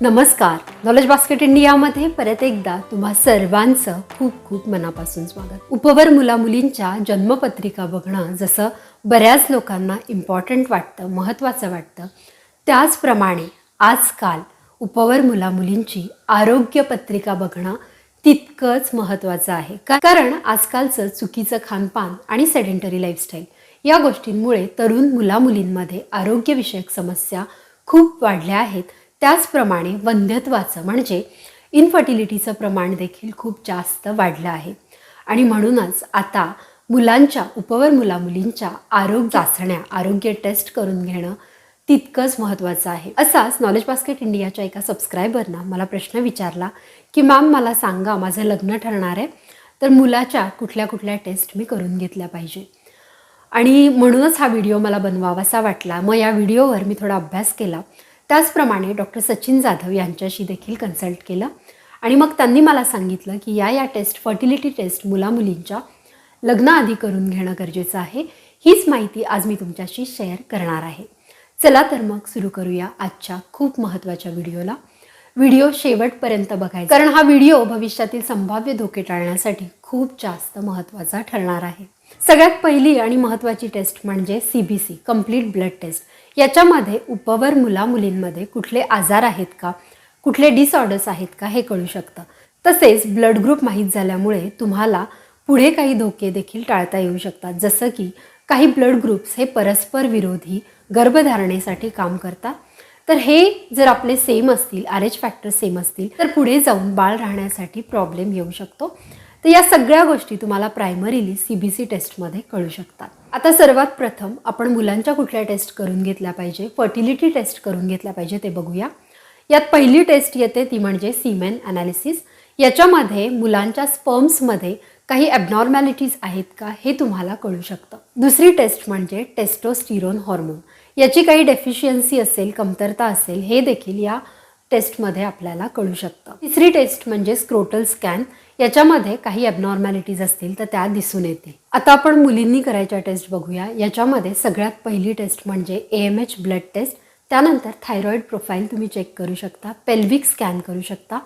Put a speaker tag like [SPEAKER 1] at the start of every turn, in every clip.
[SPEAKER 1] नमस्कार. Knowledge basket इंडियामध्ये परत एकदा तुम्हा सर्वांचं खूप खूप मनापासून स्वागत. उपवर मुला मुलींच्या जन्मपत्रिका बघणं जसं बऱ्याच लोकांना इम्पॉर्टंट वाटतं महत्त्वाचं वाटतं त्याचप्रमाणे आजकाल उपवर मुला मुलींची आरोग्य पत्रिका बघणं तितकंच महत्त्वाचं आहे. कारण आजकालचं चुकीचं खानपान आणि सेडेंटरी लाईफस्टाईल या गोष्टींमुळे तरुण मुलामुलींमध्ये आरोग्यविषयक समस्या खूप वाढल्या आहेत. त्याचप्रमाणे वंध्यत्वाचं म्हणजे इनफर्टिलिटीचं प्रमाण देखील खूप जास्त वाढलं आहे. आणि म्हणूनच आता मुलांच्या उपवर मुलामुलींच्या आरोग्य चाचण्या आरोग्य टेस्ट करून घेणं तितकंच महत्त्वाचं आहे. असाच नॉलेज बास्केट इंडियाच्या एका सबस्क्रायबरनं मला प्रश्न विचारला की मॅम मला सांगा माझं लग्न ठरणार आहे तर मुलाच्या कुठल्या कुठल्या टेस्ट मी करून घेतल्या पाहिजे? आणि म्हणूनच हा व्हिडिओ मला बनवावासा वाटला. मग या व्हिडिओवर मी थोडा अभ्यास केला. त्याचप्रमाणे डॉक्टर सचिन जाधव यांच्याशी देखील कन्सल्ट केलं. आणि मग त्यांनी मला सांगितलं की या या टेस्ट फर्टिलिटी टेस्ट मुलामुलींच्या लग्नाआधी करून घेणं गरजेचं आहे. हीच माहिती आज मी तुमच्याशी शेअर करणार आहे. चला तर मग सुरू करूया आजच्या खूप महत्त्वाच्या व्हिडिओला. व्हिडिओ शेवटपर्यंत बघायचा. कारण हा व्हिडिओ भविष्यातील संभाव्य धोके टाळण्यासाठी खूप जास्त महत्त्वाचा ठरणार आहे. सगळ्यात पहिली आणि महत्त्वाची टेस्ट म्हणजे C B C complete blood test याच्यामध्ये उपवर मुलामुलींमध्ये कुठले आजार आहेत का? कुठले डिसऑर्डर्स आहेत का? हे कळू शकतं. तसेच ब्लड ग्रुप माहीत झाल्यामुळे तुम्हाला पुढे काही धोके देखील टाळता येऊ शकतात. जसं की काही ब्लड ग्रुप्स हे परस्पर विरोधी गर्भधारणेसाठी काम करतात. तर हे जर आपले सेम असतील आर एच फॅक्टर सेम असतील तर पुढे जाऊन बाळ राहण्यासाठी प्रॉब्लेम येऊ शकतो. तर या सगळ्या गोष्टी तुम्हाला प्रायमरीली सी बी सी टेस्टमध्ये कळू शकतात. आता सर्वात प्रथम आपण मुलांच्या कुठल्या टेस्ट करून घेतल्या पाहिजे? फर्टिलिटी टेस्ट करून घेतल्या पाहिजे ते बघूया. यात पहिली टेस्ट येते ती म्हणजे सीमेन ॲनालिसिस याच्यामध्ये मुलांच्या स्पर्म्समध्ये काही ॲबनॉर्मॅलिटीज आहेत का हे तुम्हाला कळू शकतं. दुसरी टेस्ट म्हणजे टेस्टोस्टिरोन हॉर्मोन याची काही डेफिशियन्सी असेल कमतरता असेल हे देखील या टेस्टमध्ये आपल्याला कळू शकतं. तिसरी टेस्ट म्हणजे स्क्रोटल स्कॅन याच्यामध्ये काही ॲबनॉर्मॅलिटीज असतील तर त्या दिसून येतील. आता आपण मुलींनी करायच्या टेस्ट बघूया. याच्यामध्ये सगळ्यात पहिली टेस्ट म्हणजे A M H blood test त्यानंतर थायरॉईड प्रोफाईल तुम्ही चेक करू शकता. पेल्विक स्कॅन करू शकता.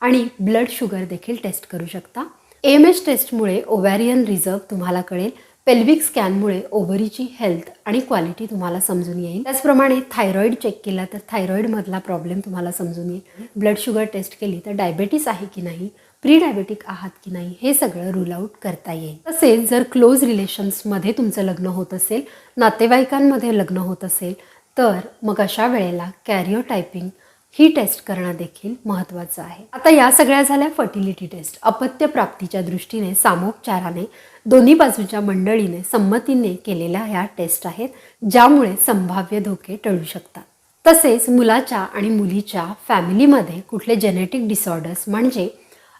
[SPEAKER 1] आणि ब्लड शुगर देखील टेस्ट करू शकता. एम एच टेस्टमुळे ओव्हॅरियन रिझर्व तुम्हाला कळेल. पेल्विक स्कॅनमुळे ओव्हरीची हेल्थ आणि क्वालिटी तुम्हाला समजून येईल. त्याचप्रमाणे थायरॉईड चेक केला तर थायरॉईडमधला प्रॉब्लेम तुम्हाला समजून येईल. ब्लड शुगर टेस्ट केली तर डायबेटीस आहे की नाही? प्रीडायबेटिक आहात की नाही हे सगळं रूल आऊट करता येईल. तसेच जर क्लोज रिलेशन्समध्ये तुमचं लग्न होत असेल नातेवाईकांमध्ये लग्न होत असेल तर मग अशा वेळेला कॅरिओ टायपिंग ही टेस्ट करणं देखील महत्त्वाचं आहे. आता या सगळ्या झाल्या फर्टिलिटी टेस्ट अपत्य प्राप्तीच्या दृष्टीने सामोपचाराने दोन्ही बाजूच्या मंडळीने संमतीने केलेल्या ह्या टेस्ट आहेत ज्यामुळे संभाव्य धोके टळू शकतात. तसेच मुलाच्या आणि मुलीच्या फॅमिलीमध्ये कुठले जेनेटिक डिसऑर्डर्स म्हणजे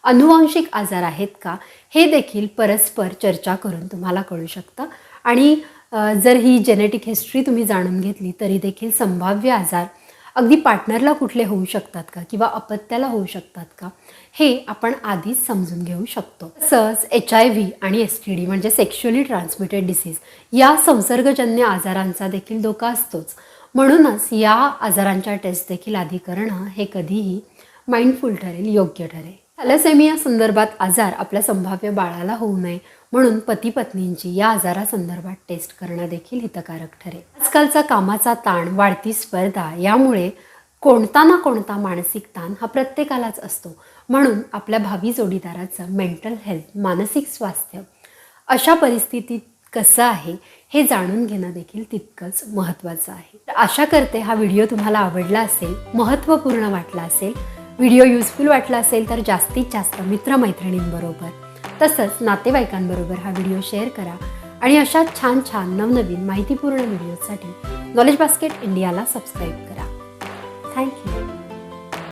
[SPEAKER 1] अनुवांशिक आजार आहेत का? हे देखील परस्पर चर्चा करून तुम्हाला कळू शकतं. आणि जर ही जेनेटिक हिस्ट्री तुम्ही जाणून घेतली तरी देखील संभाव्य आजार अगदी पार्टनरला कुठले होऊ शकतात का? किंवा अपत्याला होऊ शकतात का? हे आपण आधीच समजून घेऊ शकतो. तसंच एच आय व्ही आणि एस टी डी म्हणजे सेक्शुअली ट्रान्समिटेड डिसीज या संसर्गजन्य आजारांचा देखील धोका असतोच. म्हणूनच या आजारांच्या टेस्ट देखील आधी करणं हे कधीही माइंडफुल ठरेल योग्य ठरेल. थॅलेसेमिया संदर्भात आजार आपल्या संभाव्य बाळाला होऊ नये म्हणून पती पत्नींची या आजारासंदर्भात टेस्ट करणं देखील हितकारक ठरेल. आजकालचा कामाचा ताण वाढती स्पर्धा यामुळे कोणता ना कोणता मानसिक ताण हा प्रत्येकालाच असतो. म्हणून आपल्या भावी जोडीदाराचं मेंटल हेल्थ मानसिक स्वास्थ्य अशा परिस्थितीत कसं आहे हे जाणून घेणं देखील तितकंच महत्त्वाचं आहे. तर आशा करते हा व्हिडिओ तुम्हाला आवडला असेल महत्त्वपूर्ण वाटला असेल व्हिडिओ युजफुल वाटला असेल तर जास्तीत जास्त मित्रमैत्रिणींबरोबर तसंच नातेवाईकांबरोबर हा व्हिडिओ शेअर करा आणि अशा छान छान नवनवीन माहितीपूर्ण व्हिडिओसाठी नॉलेज बास्केट इंडियाला सबस्क्राईब करा. Thank you